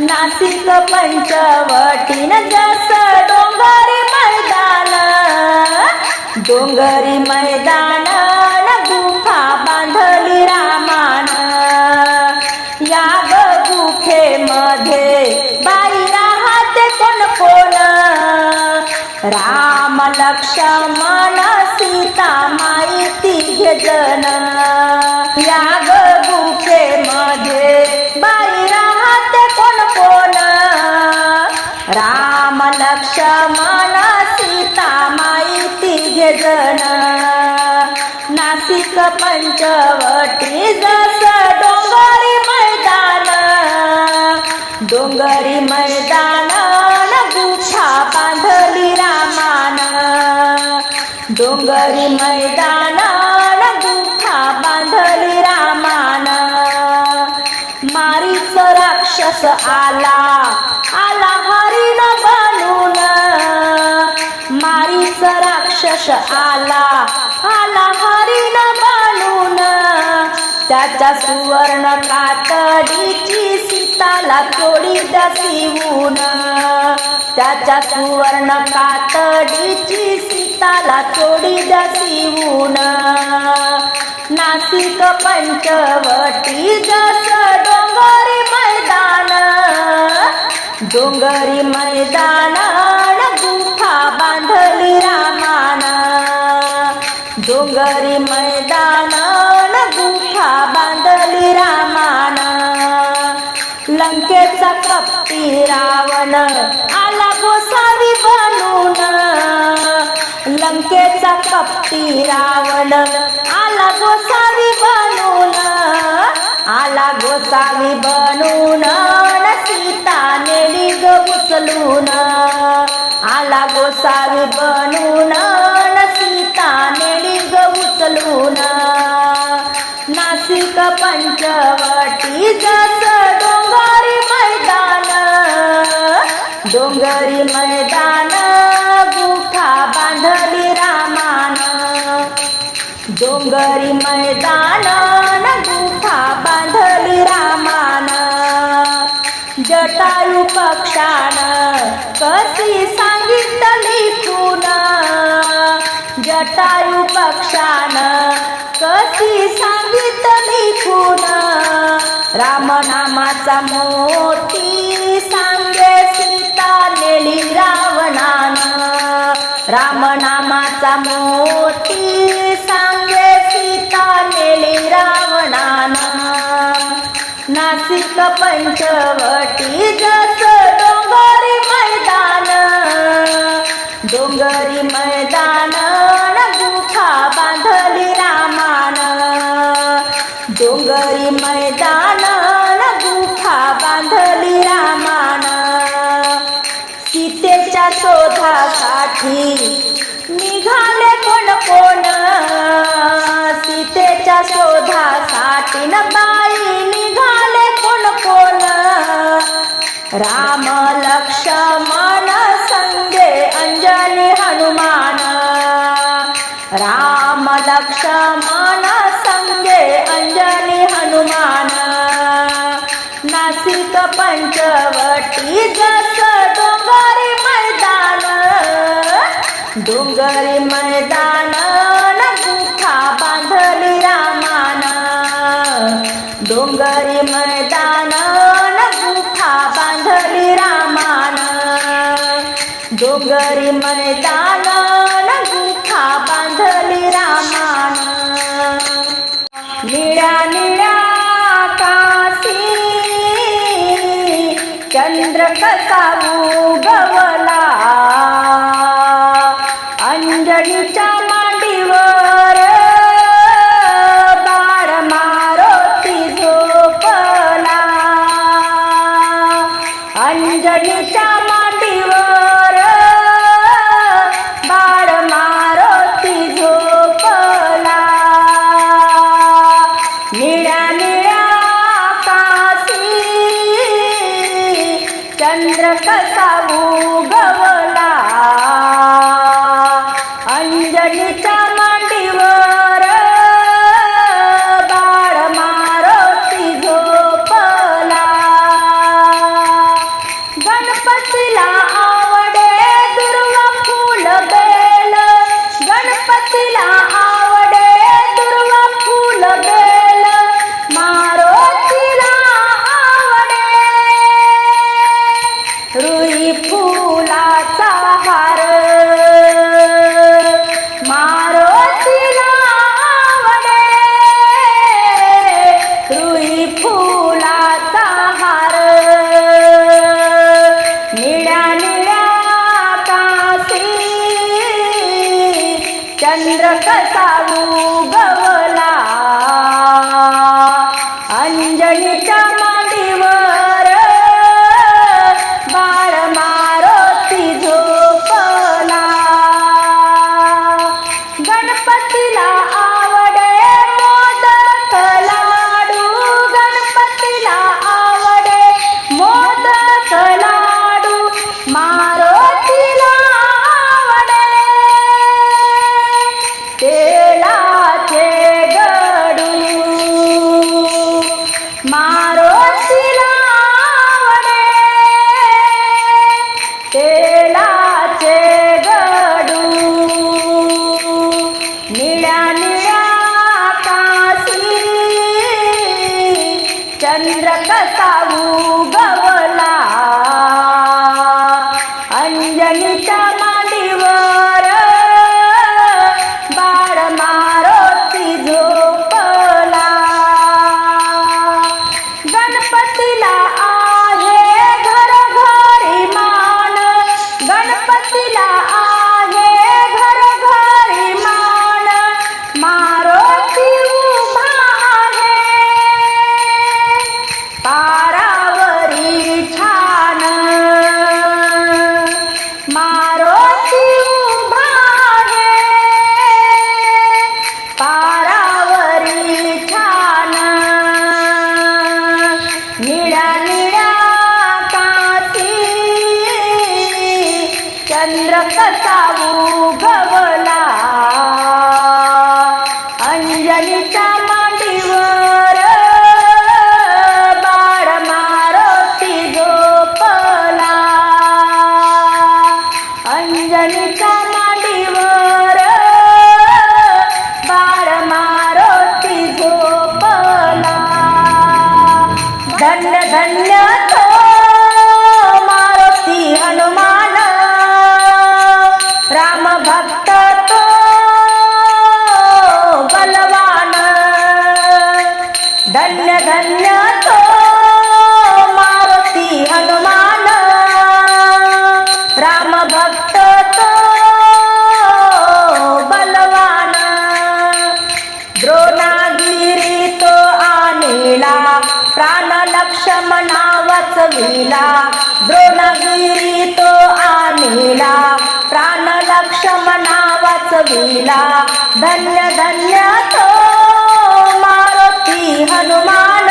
नाशिक पंचवटीन जास्त डोंगरी मैदान डोंगरी मैदान गुफा बांधली रामान. या ग गुफेमध्ये बाई राहते कोण कोण? राम लक्ष्मण सीता माहिती जन पंचवटी जस डोंगरी मैदान डोंगरी मैदान गुच्छा बांधली रामान. डोंगरी मैदान गुच्छा बांधली रामान. मारीच राक्षस आला आला हरिण बनून. मारीच राक्षस आला त्याच्या सुवर्ण कातडीची सीताला थोडी दसिवून त्याच्या सुवर्ण कातडीची सीताला थोडी दसिवून नाशिक पंचवटी जस डोंगरी मैदान डोंगरी मैदान गुफा बांधली रामान. डोंगरी मैदान लंकेचा कप्पी रावण आला गोसावी बनून. लंकेचा कप्पी रावण आला गोसावी बनून. आला गोसावी बनून. सीता नेली ग उचलून. आला गोसावी बनून. सीता नेली ग उचलून. नाशिक पंचवटी जस डोंगरी मैदान गुफा बांधली रामान. डोंगरी मैदान गुठा गुफा बांधली रामान. जटायू पक्षान कशी सांगितली खून जटायू पक्षान कशी सांगितली खून रामनामाचा मोठी पंचवटी जस डोंगरी मैदान डोंगरी मैदान गुफा बांधली रामान. डोंगरी मैदान राम लक्ष्मण संगे अंजनी हनुमान। राम लक्ष्मण संगे अंजनी हनुमान। नाशिक पंचवटी जस डोंगरी मैदान डोंगरी मैदान न गुफा बांधली रामान। डोंगरी डोंगरी मैदान न गुफा बांधली रामान. निळ्या निळ्या काशी चंद्र कसा उगवला. अंजनीच्या मांडीवर बाळ मारोती झोपला. अंजनीच्या मांडीवर ಶ್ಯಾಮ ದೇವಾ धन्य धन्य तो मारुती हनुमान. राम भक्त तो बलवान. द्रोणागिरी तो आणला प्राण लक्ष्मणा वाचविला द्रोणागिरी तो आणला प्राण लक्ष्मणा वाचविला धन्य धन्य तो मारुती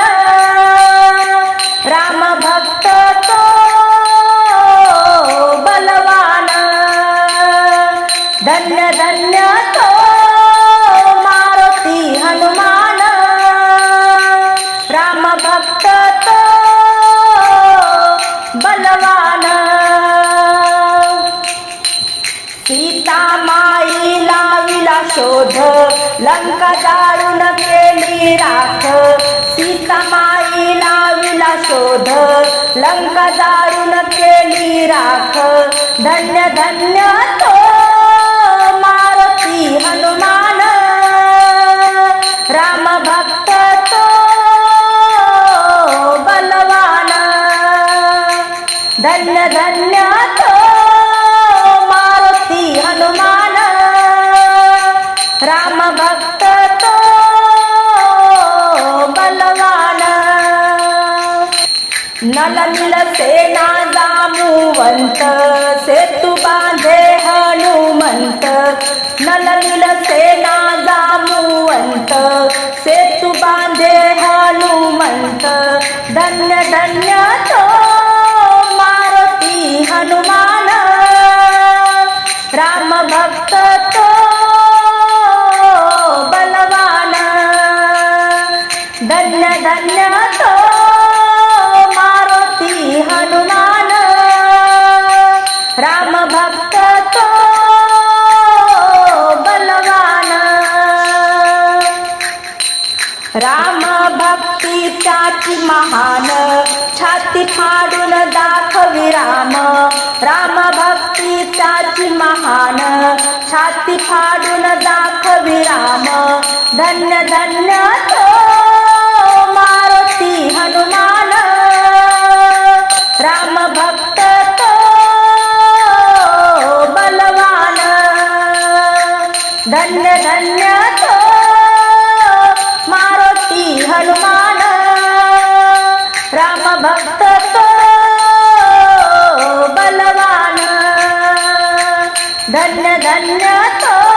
शोध लंका जाळून केली राख. धन्य धन्य तो मारुती हनुमान. राम भक्त तो बलवान. धन्य धन्य नल नील सेना जामुवंत सेतु बांधे हनुमंत। नल नील सेना जामुवंत सेतु बांधे हनुमंत। धन्य धन्य तो मारुती हनुमान। त्याची महान. छाती फाडून दाखवी राम. राम भक्ती त्याची महान. छाती फाडून दाखवी राम. धन्य धन्य तो. ರಾಮ ಭಕ್ತ ಬಲವಾನ. ಧನ್ಯ ಧನ್ಯ ತೋ